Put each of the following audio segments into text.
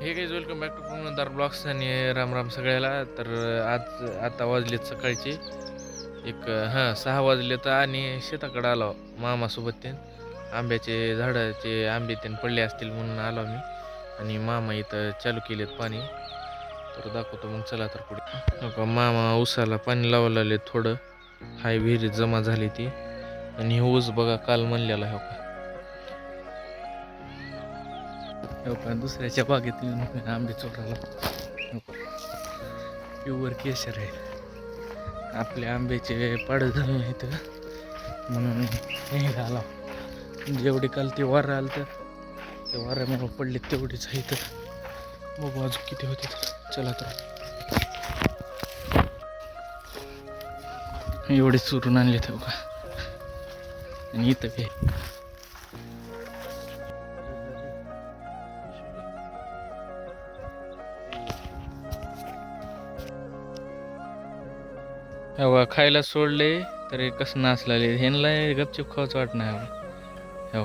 Hey guys welcome back to पुनदार blogs आणि राम राम सगळ्याला. तर आज आता वाजलेत सकाळचे. एक हां सहा वाजलेत आणि शेताकडं आलो. मामासोबत ते. आंब्याचे झाडाचे आंबे ते पडले असतील म्हणून आलो मी आणि मामा इथं चालू केलेत पाणी. तर दाखवतो मग चला तर पुढे. हो का, मामा उसाला पाणी लावायला थोडं. हाय विहिरीत जमा झाली ती. आणि हे ऊस बघा काल म्हणलेला हो का दुसऱ्याच्या बागेत येऊन आंबे चोराला प्युअर केशर आहे. आपल्या आंब्याचे पाड नाही तर म्हणून हे घाला जेवढे काल ते वारं आलं तर ते वारं पडले तेवढेच आहे तर बघू अजून किती होते चला तर. एवढे चुरून आणले ते बघा. आणि इथं काही हे खायला सोडले तर कसं नाचलाले? ह्यांना गपचिप खावच वाट नाही हे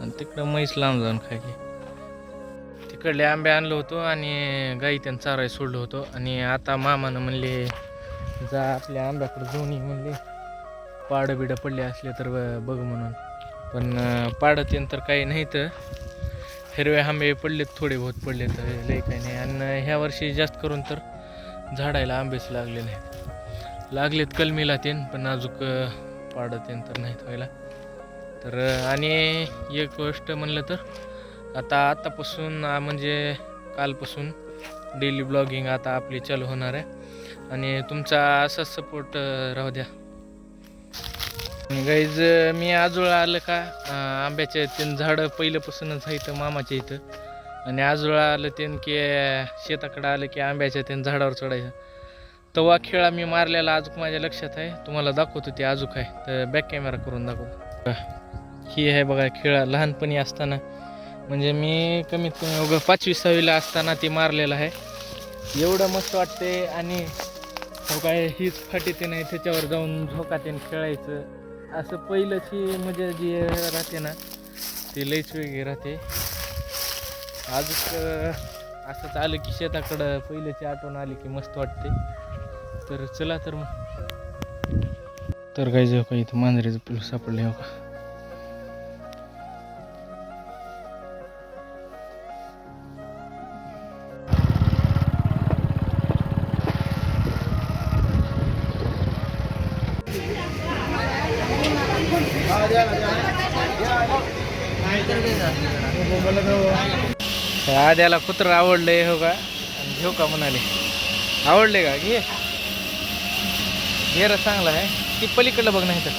आणि तिकडं म्हैस लांब जाऊन खायली तिकडले आंबे आणलो होतो आणि गाई त्यांना चाराय सोडलो होतो. आणि आता मामानं म्हणले जा आपल्या आंब्याकडे जाऊन ये म्हणले. पाडं बिडं पडले असले तर बघ म्हणून. पण पाडं तेन तर काही नाही तर हिरवे आंबे पडलेत थोडे बहुत पडले तर लई काही नाही. आणि ह्या वर्षी जास्त करून तर झाडायला आंबेच लागले नाहीत. लागलेत कलमीला तेन पण अजूक पाडं तेन तर नाहीत व्हायला. तर आणि एक गोष्ट म्हणलं तर आता आतापासून म्हणजे कालपासून डेली ब्लॉगिंग आता आपली चालू होणार आहे. आणि तुमचा असाच सपोर्ट राहू द्या. गाईज मी आजोळा आलं का आंब्याच्या आंब्याचे तीन झाडं पहिल्यापासूनच आहे इथं मामाच्या इथं. आणि आजोळा आलं तेन की शेताकडं आलं की आंब्याच्या तीन झाडावर चढायचं. तवा खेळा मी मारलेला अजूक माझ्या लक्षात आहे. तुम्हाला दाखवतो ते अजूक आहे. तर बॅक कॅमेरा करून दाखवतो ही आहे बघा खेळा लहानपणी असताना. म्हणजे मी कमीत कमी उघड पाचवी सहावीला असताना ती मारलेलं आहे. एवढं मस्त वाटते आणि हो काय हीच फाटी ते नाही त्याच्यावर जाऊन झोकातेन खेळायचं. असं पहिलंची मजा जी राहते ना ती लईच वेगळी राहते. अजून असंच आलं की शेताकडं पहिल्याची आठवण आली की मस्त वाटते. तर चला तर मग. तर काय जेव्हा का इथं मांजरीचं पिलू सापडले हो का आद्याला कुत्र आवडले हो का आणि घेऊ का म्हणाले. आवडले का? घे. घे रे चांगला आहे. ती पलीकडलं बघ नाही तर.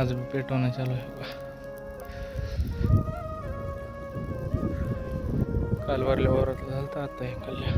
आज बी पेटवणं चालू आहे. काल वरल्या वरातलं झालं आता हे कल्ल्या